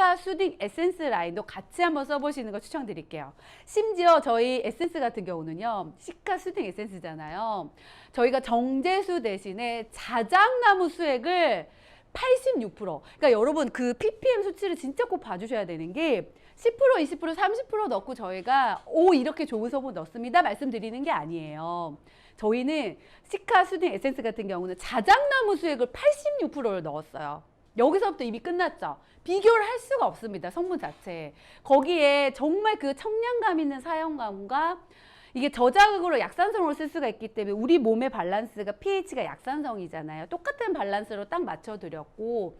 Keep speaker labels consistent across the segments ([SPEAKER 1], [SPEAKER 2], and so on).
[SPEAKER 1] 시카 수딩 에센스 라인도 같이 한번 써보시는 거 추천드릴게요. 심지어 저희 에센스 같은 경우는요, 시카 수딩 에센스잖아요. 저희가 정제수 대신에 자작나무 수액을 86%. 그러니까 여러분 그 ppm 수치를 진짜 꼭 봐주셔야 되는 게 10%, 20%, 30% 넣고 저희가 오 이렇게 좋은 성분 넣습니다 말씀드리는 게 아니에요. 저희는 시카 수딩 에센스 같은 경우는 자작나무 수액을 86%를 넣었어요. 여기서부터 이미 끝났죠. 비교를 할 수가 없습니다. 성분 자체. 거기에 정말 그 청량감 있는 사용감과 이게 저자극으로 약산성으로 쓸 수가 있기 때문에 우리 몸의 밸런스가 pH가 약산성이잖아요. 똑같은 밸런스로 딱 맞춰드렸고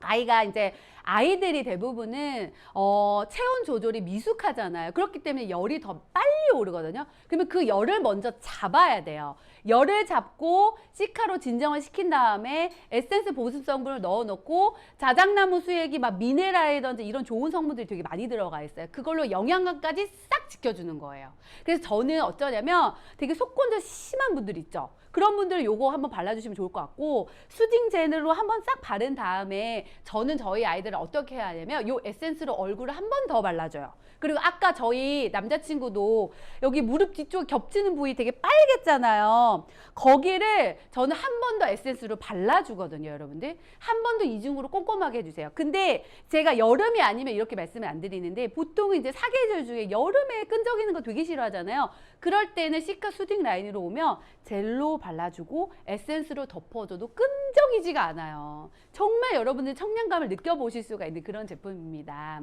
[SPEAKER 1] 아이가 이제 아이들이 대부분은 어, 체온 조절이 미숙하잖아요. 그렇기 때문에 열이 더 빨리 오르거든요. 그러면 그 열을 먼저 잡아야 돼요. 열을 잡고 시카로 진정을 시킨 다음에 에센스 보습 성분을 넣어 놓고 자작나무 수액이 막 미네랄이든지 이런 좋은 성분들이 되게 많이 들어가 있어요. 그걸로 영양가까지 싹 지켜주는 거예요. 그래서 저는 어쩌냐면 되게 속건조 심한 분들 있죠. 그런 분들 요거 한번 발라주시면 좋을 것 같고 수딩 젤로 한번 싹 바른 다음에 저는 저희 아이들을 어떻게 해야 하냐면 요 에센스로 얼굴을 한 번 더 발라줘요. 그리고 아까 저희 남자친구도 여기 무릎 뒤쪽 겹치는 부위 되게 빨갰잖아요. 거기를 저는 한 번 더 에센스로 발라주거든요, 여러분들. 한 번 더 이중으로 꼼꼼하게 해주세요. 근데 제가 여름이 아니면 이렇게 말씀을 안 드리는데 보통은 이제 사계절 중에 여름에 끈적이는 거 되게 싫어하잖아요. 그럴 때는 시카 수딩 라인으로 오면 젤로 발라주고 에센스로 덮어줘도 끈적이지가 않아요. 정말 여러분들 청량감을 느껴보실 수가 있는 그런 제품입니다.